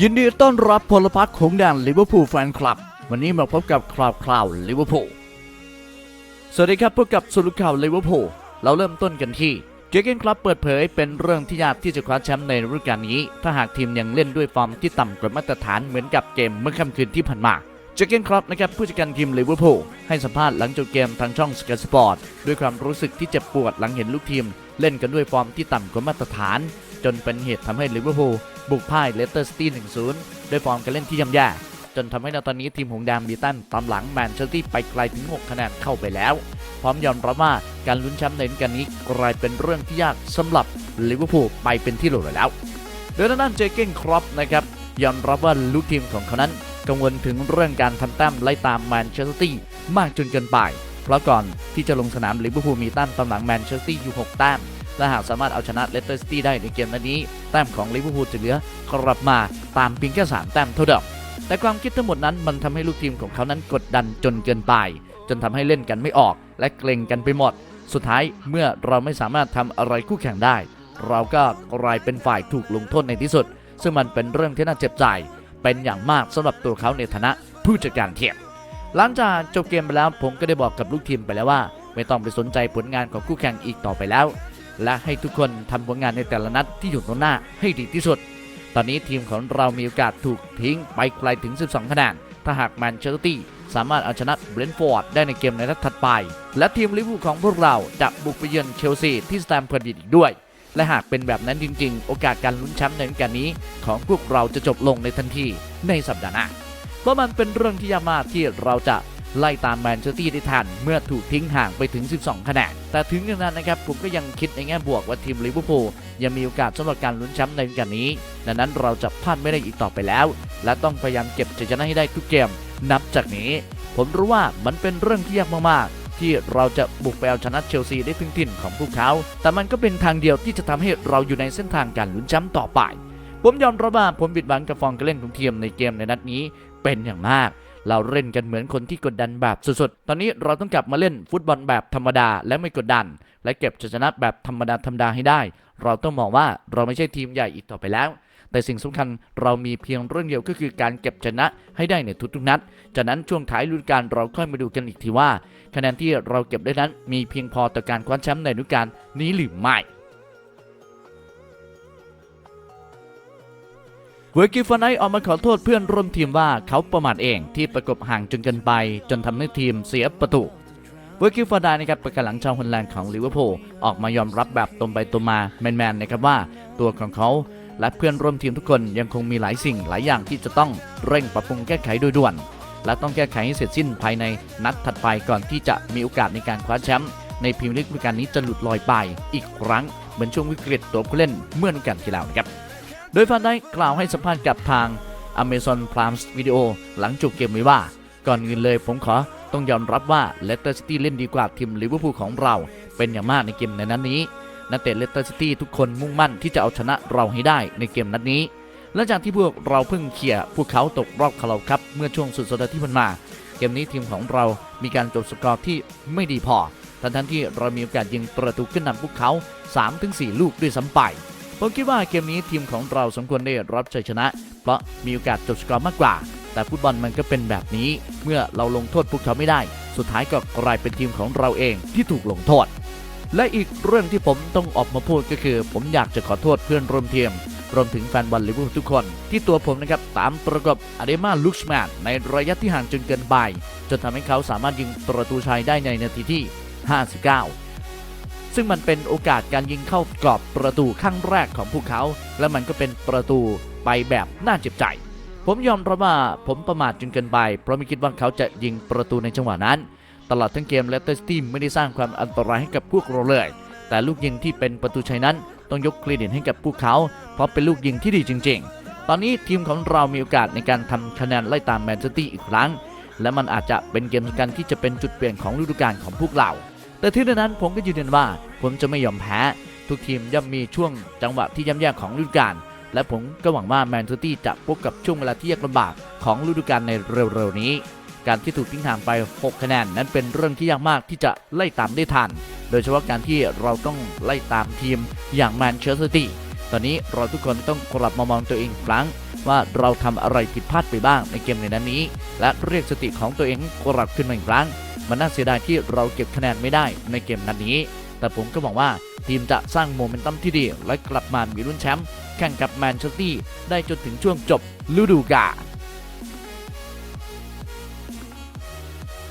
ยินดีต้อนรับพลพรรคของแดนลิเวอร์พูลแฟนคลับ วันนี้มาพบกับคราวคราวลิเวอร์พูลสวัสดีครับพบกับสรุปข่าวลิเวอร์พูลเราเริ่มต้นกันที่เจเกนคลับเปิดเผยเป็นเรื่องที่ยากที่จะคว้าแชมป์ในฤดูกาลนี้ ถ้าหากทีมยังเล่นด้วยฟอร์มที่ต่ำกว่ามาตรฐานเหมือนกับเกมเมื่อค่ำคืนที่ผ่านมาเจเกนคลับนะครับผู้จัดการทีมลิเวอร์พูลให้สัมภาษณ์หลังจบเกมทางช่องสกายสปอร์ตด้วยความรู้สึกที่เจ็บปวดหลังเห็นลูกทีม เล่นกันด้วยฟอร์มที่ต่ำกว่ามาตรฐาน จนเป็นเหตุทำให้ลิเวอร์พูล บุกพ่ายเลสเตอร์ซิตี้ 1-0 ด้วยฟอร์มการเล่นที่ย่ำแย่จนทำให้ในตอนนี้ทีมหงแดงบีตันตามหลังแมนเชสเตอร์ไปไกลถึง 6 คะแนนเข้าไปแล้ว พร้อมยอมรับว่าการลุ้นแชมป์ในฤดูกาลนี้กลายเป็นเรื่องที่ยากสำหรับลิเวอร์พูลไปเป็นที่หลุดแล้ว โดยด้านเจเก้นครอปนะครับยอมรับว่าลูกทีมของเขานั้น กังวลถึงเรื่องการทำแต้มไล่ตามแมนเชสเตอร์มากจนเกินไป เพราะก่อนที่จะลงสนามลิเวอร์พูลมีแต้มตามหลังแมนเชสเตอร์อยู่ 6 แต้ม และหากสามารถเอาชนะเลสเตอร์ซิตี้ได้ในเกมนัดนี้ แต้มของลิเวอร์พูลจะเหลือกลับมาตามเพียงแค่3แต้มเท่าเดิมแต่ความคิดทั้งหมดนั้นมันทำให้ลูกทีมของเขานั้นกดดันจนเกินไป จนทำให้เล่นกันไม่ออก และเกรงกันไปหมด สุดท้ายเมื่อเราไม่สามารถทำอะไรคู่แข่งได้ เราก็กลายเป็นฝ่ายถูกลงโทษในที่สุด ซึ่งมันเป็นเรื่องที่น่าเจ็บใจ เป็นอย่างมากสำหรับตัวเขาในฐานะผู้จัดการทีมหลังจากจบเกมไปแล้วผมก็ได้บอกกับลูกทีมไปแล้วว่า ไม่ต้องไปสนใจผลงานของคู่แข่งอีกต่อไปแล้ว และให้ทุกคนทำผลงานในแต่ละนัดที่อยู่ตรงหน้าให้ดีที่สุด ตอนนี้ทีมของเรามีโอกาสถูกทิ้งไปไกลถึง 12 คะแนน ถ้าหากแมนเชสเตอร์ตี้สามารถเอาชนะเบรนท์ฟอร์ดได้ในเกมในนัดถัดไป และทีมลิเวอร์พูลของพวกเราจะบุกไปเยือนเชลซีที่สแตมเพิร์ดบริดจ์อีกด้วย และหากเป็นแบบนั้นจริง ๆ โอกาสการลุ้นแชมป์ในฤดูกาลนี้ ของพวกเราจะจบลงในทันทีในสัปดาห์หน้าเพราะมันเป็นเรื่องที่ยากมากที่เราจะ ไล่ตามแมนเชสเตอร์ซิตี้ได้ทัน เมื่อถูกทิ้งห่างไปถึง 12 คะแนน แต่ถึงอย่างนั้นนะครับ ผมก็ยังคิดในแง่บวกว่าทีมลิเวอร์พูลยังมีโอกาสสำหรับการลุ้นแชมป์ในฤดูกาลนี้ ดังนั้นเราจะพลาดไม่ได้อีกต่อไปแล้ว และต้องพยายามเก็บชัยชนะให้ได้ทุกเกม นับจากนี้ ผมรู้ว่ามันเป็นเรื่องที่ยากมากๆ ที่เราจะบุกไปเอาชนะเชลซีได้ถึงถิ่นของพวกเขา แต่มันก็เป็นทางเดียวที่จะทำให้เราอยู่ในเส้นทางการลุ้นแชมป์ต่อไป ผมยอมรับว่าผมบิดหวังกับฟอร์มการเล่นของทีมในเกมในนัดนี้เป็นอย่างมาก เราเล่นกันเหมือนคนที่กดดันแบบสุดๆ ตอนนี้เราต้องกลับมาเล่นฟุตบอลแบบธรรมดาและไม่กดดัน และเก็บชัยชนะแบบธรรมดาธรรมดาให้ได้ เราต้องมองว่าเราไม่ใช่ทีมใหญ่อีกต่อไปแล้ว แต่สิ่งสำคัญเรามีเพียงเรื่องเดียวก็คือการเก็บชนะให้ได้ในทุกๆนัด จากนั้นช่วงท้ายฤดูกาลเราค่อยมาดูกันอีกทีว่า คะแนนที่เราเก็บได้นั้นมีเพียงพอต่อการคว้าแชมป์ในฤดูกาลนี้หรือไม่ เวอร์กิฟานไนออกมาขอโทษเพื่อนร่วมทีมว่าเขาประมาทเองที่ประกบห่างจนเกินไป จนทำให้ทีมเสียประตูเวอร์กิฟานไนนะครับประกาศหลังชาวฮอลแลนด์ของลิเวอร์พูลออกมายอมรับแบบตรงไปตรงมาแมนๆนะครับว่าตัวของเขาและเพื่อนร่วมทีมทุกคนยังคงมีหลายสิ่งหลายอย่างที่จะต้องเร่งปรับปรุงแก้ไขโดยด่วน และต้องแก้ไขให้เสร็จสิ้นภายในนัดถัดไปก่อนที่จะมีโอกาสในการคว้าแชมป์ในพรีเมียร์ลีกฤดูกาลนี้จะหลุดลอยไป อีกครั้งเหมือนช่วงวิกฤตตัวผู้เล่นเมื่อฤดูกาลที่แล้วนะครับ โดยฟานได้กล่าวให้สัมภาษณ์กับทาง Amazon Prime Video หลังจบเกมไว้ว่า ก่อนอื่นเลยผมขอต้องยอมรับว่าเลสเตอร์ซิตี้เล่นดีกว่าทีมลิเวอร์พูลของเรา เป็นอย่างมากในเกมในนัดนี้นักเตะเลสเตอร์ซิตี้ทุกคนมุ่งมั่นที่จะเอาชนะเราให้ได้ในเกมนัดนี้และจากที่พวกเราเพิ่งเขี่ยพวกเขาตกรอบคาราคัพเมื่อช่วงสุดสัปดาห์ที่ผ่านมา เกมนี้ทีมของเรามีการจบสกอร์ที่ไม่ดีพอ ทั้งทั้งที่เรามีโอกาสยิงประตูขึ้นนำพวกเขา 3-4 ลูกด้วยซ้ำไป ผมคิดว่าเกมนี้ทีมของเราสมควรได้รับชัยชนะ เพราะมีโอกาสจบสกอร์มากกว่า แต่ฟุตบอลมันก็เป็นแบบนี้ เมื่อเราลงโทษพวกเขาไม่ได้ สุดท้ายก็กลายเป็นทีมของเราเองที่ถูกลงโทษ และอีกเรื่องที่ผมต้องออกมาพูดก็คือ ผมอยากจะขอโทษเพื่อนร่วมทีมรวมถึงแฟนบอลลิเวอร์พูลทุกคน ที่ตัวผมนะครับตามประกบอเดมาลุกแมนในระยะที่ห่างจนเกินไปจนทำให้เขาสามารถยิงประตูชัยได้ในนาทีที่ 59 ซึ่งมันเป็นโอกาสการยิงเข้ากรอบประตูครั้งแรกของพวกเขา และมันก็เป็นประตูไปแบบน่าเจ็บใจ ผมยอมรับว่าผมประมาทจนเกินไป เพราะไม่คิดว่าเขาจะยิงประตูในจังหวะนั้น ตลอดทั้งเกมเลสเตอร์ซิตี้ไม่ได้สร้างความอันตรายให้กับพวกเราเลย แต่ลูกยิงที่เป็นประตูชัยนั้นต้องยกเครดิตให้กับพวกเขา เพราะเป็นลูกยิงที่ดีจริง ๆ ตอนนี้ทีมของเรามีโอกาสในการทำคะแนนไล่ตามแมนเชสเตอร์อีกครั้ง และมันอาจจะเป็นเกมสำคัญที่จะเป็นจุดเปลี่ยนของฤดูกาลของพวกเรา แต่ที่นั้นผมก็ยืนยันว่า ผมจะไม่ยอมแพ้ ทุกทีมย่อมมีช่วงจังหวะที่ย่ำแย่ของฤดูกาลและผมก็หวังว่าแมนเชสเตอร์จะพบกับช่วงเวลาที่ยากลำบากของฤดูกาลในเร็วๆนี้ การที่ถูกทิ้งห่างไป 6 คะแนนนั้นเป็นเรื่องที่ยากมากที่จะไล่ตามได้ทัน โดยเฉพาะการที่เราต้องไล่ตามทีมอย่างแมนเชสเตอร์ซิตี้ตอนนี้เราทุกคนต้องกลับมามองตัวเองครั้ง ว่าเราทำอะไรผิดพลาดไปบ้างในเกมในนั้นนี้ และเรียกสติของตัวเองกลับขึ้นมาอีกครั้ง มันน่าเสียดายที่เราเก็บคะแนนไม่ได้ในเกมนัดนนี้ แต่ผมก็หวังว่าทีมจะสร้างโมเมนตัมที่ดี และกลับมามีลุ้นแชมป์แข่งกับแมนเชสเตอร์ได้จนถึงช่วงจบฤดูกาล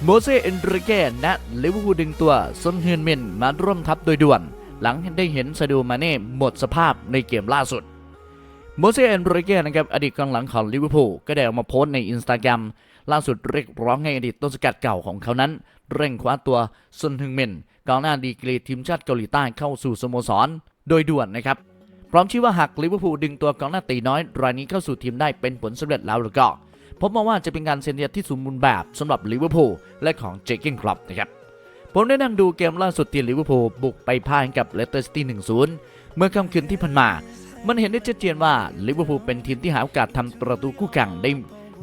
โมเซเอนริเกและลิเวอร์พูลดึงตัวซนเฮือนมินมาร่วมทัพโดยด่วน หลังได้เห็นซาดูมาเน่หมดสภาพในเกมล่าสุดโมเซเอนริเกนะครับอดีตกองหลังของลิเวอร์พูลก็ได้ออกมาโพสต์ในอินสตาแกรม ล่าสุดเรียกร้องให้อดีตต้นสกัดเก่าของเขานั้น เร่งคว้าตัวซุนฮึงมินกองหน้าดีกรีทีมชาติเกาหลีใต้เข้าสู่สโมสร โดยด่วนนะครับ พร้อมชี้ว่าหากลิเวอร์พูลดึงตัวกองหน้าตีน้อย รายนี้เข้าสู่ทีมได้เป็นผลสำเร็จแล้วหรือก็ผมมองว่าจะเป็นการเซ็นสัญญาที่สมบูรณ์แบบสำหรับลิเวอร์พูลและของเจคเกนคลับนะครับผมได้นั่งดูเกมล่าสุดที่ลิเวอร์พูลบุกไปพ่ายกับเลสเตอร์ซิตี้ 1-0 เมื่อค่ำคืนที่ผ่านมา มันเห็นได้ชัดเจนว่าลิเวอร์พูลเป็นทีมที่หาโอกาสทำประตูคู่แข่งได้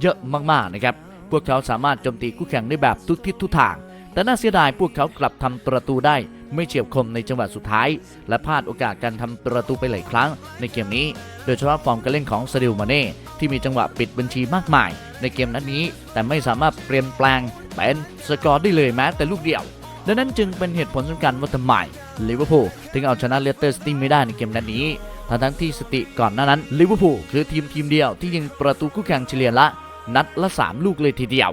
เยอะมากๆนะครับ พวกเขาสามารถโจมตีคู่แข่งได้แบบทุกทิศทุกทาง แต่น่าเสียดายพวกเขากลับทำประตูได้ไม่เฉียบคมในจังหวะสุดท้าย และพลาดโอกาสการทำประตูไปหลายครั้งในเกมนี้ โดยเฉพาะฟอร์มการเล่นของซาดิลมาเน่ที่มีจังหวะปิดบัญชีมากมาย ในเกมนัดนี้ แต่ไม่สามารถเปลี่ยนแปลงเป็นสกอร์ได้เลยแม้แต่ลูกเดียวดังนั้นจึงเป็นเหตุผลสำคัญว่าทำไมลิเวอร์พูลถึงเอาชนะเลสเตอร์ซิตี้ไม่ได้ในเกมนัดนี้ทั้งทั้งที่สติก่อนหน้านั้นลิเวอร์พูลคือทีมทีมเดียวที่ยิงประตูคู่แข่งเฉลี่ยละ นัดละ 3 ลูกเลยทีเดียว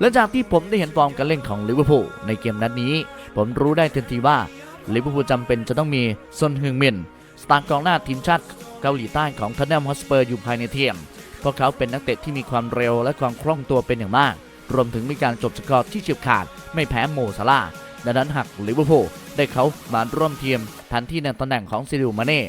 และจากที่ผมได้เห็นฟอร์มการเล่นของลิเวอร์พูลในเกมนัดนี้ ผมรู้ได้ทันทีว่าลิเวอร์พูลจำเป็นจะต้องมีซนฮึงมินสตาร์กองหน้าทีมชาติเกาหลีใต้ของทันแนมฮอสเปอร์อยู่ภายในทีมเพราะเขาเป็นนักเตะที่มีความเร็วและความคล่องตัวเป็นอย่างมาก รวมถึงมีการจบสกอร์ที่เฉียบขาดไม่แพ้โมซาลาดังนั้นหากลิเวอร์พูลได้เขามาร่วมทีมแทนที่ในตำแหน่งของซิลิวมาเน่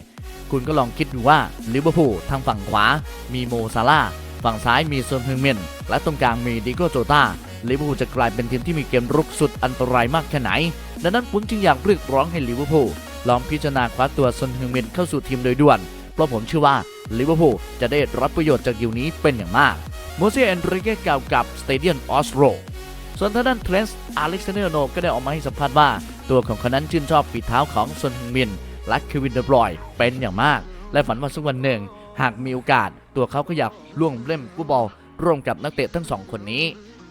คุณก็ลองคิดดูว่าลิเวอร์พูลทางฝั่งขวามีโมซาลา ฝั่งซ้ายมีซนฮึงมินและตรงกลางมีดิโกโจตาลิเวอร์พูลจะกลายเป็นทีมที่มีเกมรุกสุดอันตรายมากแค่ไหน ดังนั้นผมจึงอยากเรียกร้องให้ลิเวอร์พูลลองพิจารณาคว้าตัวซนฮึงมินเข้าสู่ทีมโดยด่วน เพราะผมเชื่อว่าลิเวอร์พูลจะได้รับประโยชน์จากดิวนี้เป็นอย่างมากโมเซเอนริเกกล่าวกับสเตเดียนออสโรส่วนทางด้านเทรนส์อเล็กซานเดอร์โนก็ได้ออกมาให้สัมภาษณ์ว่า ตัวของเขานั้นชื่นชอบฝีเท้าของซนฮึงมินและเควินเดบรอยเป็นอย่างมาก และฝันว่าสักวันหนึ่ง หากมีโอกาสตัวเขาก็อยากล่วงเล่นฟุตบอลร่วมกับนักเตะทั้งสองคนนี้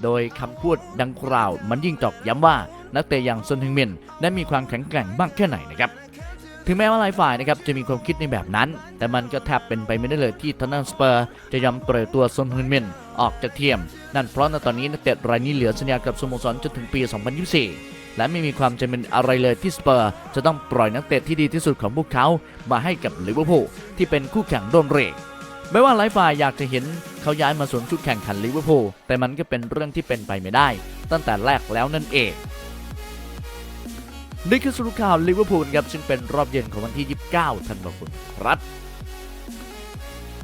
โดยคำพูดดังกล่าวมันยิ่งตอกย้ำว่านักเตะอย่างซนฮึงมินนั้นมีความแข็งแกร่งมากแค่ไหนนะครับถึงแม้ว่าหลายฝ่ายนะครับจะมีความคิดในแบบนั้น แต่มันก็แทบเป็นไปไม่ได้เลยที่ทางด้านสเปอร์ จะยอมปล่อยตัวซนฮึนมินออกจากทีมนั่นเพราะในตอนนี้นักเตะรายนี้เหลือสัญญากับสโมสรจนถึงปี 2024 และไม่มีความจำเป็นอะไรเลยที่สเปอร์จะต้องปล่อยนักเตะที่ดีที่สุดของพวกเขามาให้กับลิเวอร์พูลที่เป็นคู่แข่งร่วมเรกไม่ว่าหลายฝ่ายอยากจะเห็นเขาย้ายมาสวมชุดแข่งขันลิเวอร์พูลแต่มันก็เป็นเรื่องที่เป็นไปไม่ได้ ตั้งแต่แรกแล้วนั่นเองนี่คือสรุปข่าวลิเวอร์พูลครับซึ่งเป็นรอบเย็นของวันที่ 29 ธันวาคมครับ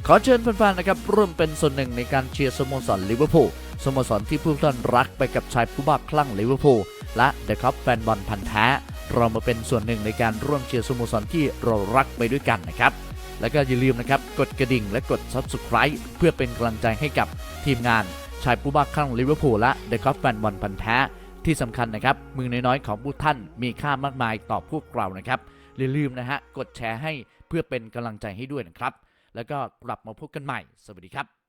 ขอเชิญแฟนๆนะครับร่วมเป็นส่วนหนึ่งในการเชียร์สโมสรลิเวอร์พูลสโมสรที่ผู้ท่านรักไปกับชายผู้บ้าคลั่งลิเวอร์พูล และเดอะครับแฟนบอลพันธ์แท้ เรามาเป็นส่วนหนึ่งในการร่วมเชียร์สโมสรที่เรารักไปด้วยกันนะครับ แล้วก็อย่าลืมนะครับ กดกระดิ่งและกด Subscribe เพื่อเป็นกำลังใจให้กับทีมงานชายผู้บ้าคลั่งลิเวอร์พูลและเดอะครับแฟนบอลพันธ์แท้ที่สำคัญนะครับ มือน้อยๆของผู้ท่านมีค่ามากมายต่อพวกเรานะครับอย่าลืมนะฮะ กดแชร์ให้เพื่อเป็นกำลังใจให้ด้วยนะครับ แล้วก็กลับมาพบกันใหม่ สวัสดีครับ